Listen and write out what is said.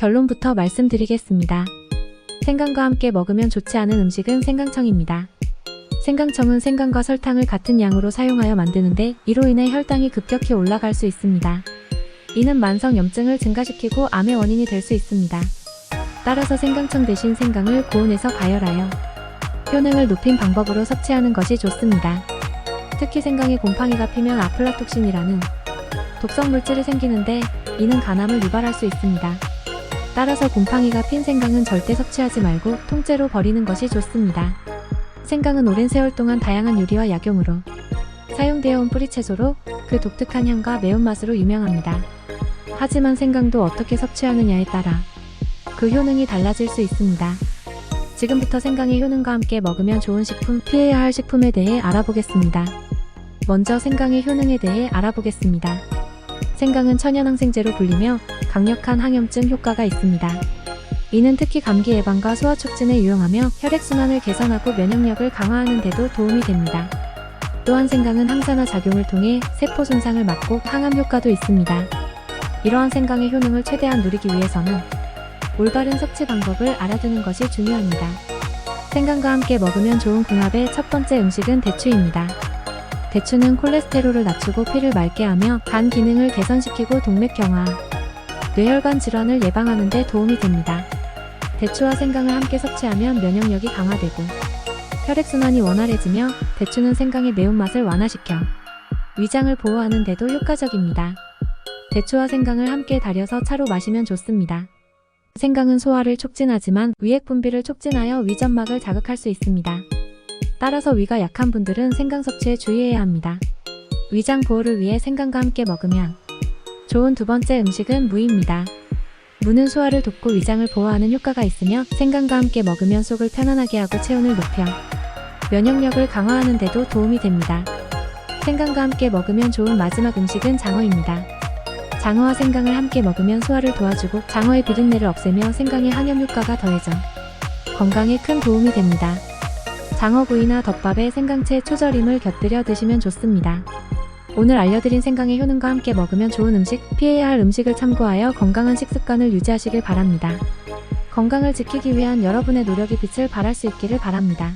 결론부터 말씀드리겠습니다. 생강과 함께 먹으면 좋지 않은 음식은 생강청입니다. 생강청은 생강과 설탕을 같은 양으로 사용하여 만드는데 이로 인해 혈당이 급격히 올라갈 수 있습니다. 이는 만성 염증을 증가시키고 암의 원인이 될 수 있습니다. 따라서 생강청 대신 생강을 고온에서 가열하여 효능을 높인 방법으로 섭취하는 것이 좋습니다. 특히 생강에 곰팡이가 피면 아플라톡신이라는 독성 물질이 생기는데 이는 간암을 유발할 수 있습니다. 따라서 곰팡이가 핀 생강은 절대 섭취하지 말고 통째로 버리는 것이 좋습니다. 생강은 오랜 세월 동안 다양한 요리와 약용으로 사용되어 온 뿌리채소로 그 독특한 향과 매운맛으로 유명합니다. 하지만 생강도 어떻게 섭취하느냐에 따라 그 효능이 달라질 수 있습니다. 지금부터 생강의 효능과 함께 먹으면 좋은 식품, 피해야 할 식품에 대해 알아보겠습니다. 먼저 생강의 효능에 대해 알아보겠습니다. 생강은 천연항생제로 불리며 강력한 항염증 효과가 있습니다. 이는 특히 감기 예방과 소화 촉진에 유용하며 혈액순환을 개선하고 면역력을 강화하는 데도 도움이 됩니다. 또한 생강은 항산화 작용을 통해 세포 손상을 막고 항암 효과도 있습니다. 이러한 생강의 효능을 최대한 누리기 위해서는 올바른 섭취 방법을 알아두는 것이 중요합니다. 생강과 함께 먹으면 좋은 궁합의 첫 번째 음식은 대추입니다. 대추는 콜레스테롤을 낮추고 피를 맑게 하며 간 기능을 개선시키고 동맥 경화, 뇌혈관 질환을 예방하는 데 도움이 됩니다. 대추와 생강을 함께 섭취하면 면역력이 강화되고 혈액순환이 원활해지며 대추는 생강의 매운맛을 완화시켜 위장을 보호하는 데도 효과적입니다. 대추와 생강을 함께 달여서 차로 마시면 좋습니다. 생강은 소화를 촉진하지만 위액 분비를 촉진하여 위점막을 자극할 수 있습니다. 따라서 위가 약한 분들은 생강 섭취에 주의해야 합니다. 위장 보호를 위해 생강과 함께 먹으면 좋은 두 번째 음식은 무입니다. 무는 소화를 돕고 위장을 보호하는 효과가 있으며 생강과 함께 먹으면 속을 편안하게 하고 체온을 높여 면역력을 강화하는 데도 도움이 됩니다. 생강과 함께 먹으면 좋은 마지막 음식은 장어입니다. 장어와 생강을 함께 먹으면 소화를 도와주고 장어의 비린내를 없애며 생강의 항염 효과가 더해져 건강에 큰 도움이 됩니다. 장어구이나 덮밥에 생강채 초절임을 곁들여 드시면 좋습니다. 오늘 알려드린 생강의 효능과 함께 먹으면 좋은 음식, 피해야 할 음식을 참고하여 건강한 식습관을 유지하시길 바랍니다. 건강을 지키기 위한 여러분의 노력이 빛을 발할 수 있기를 바랍니다.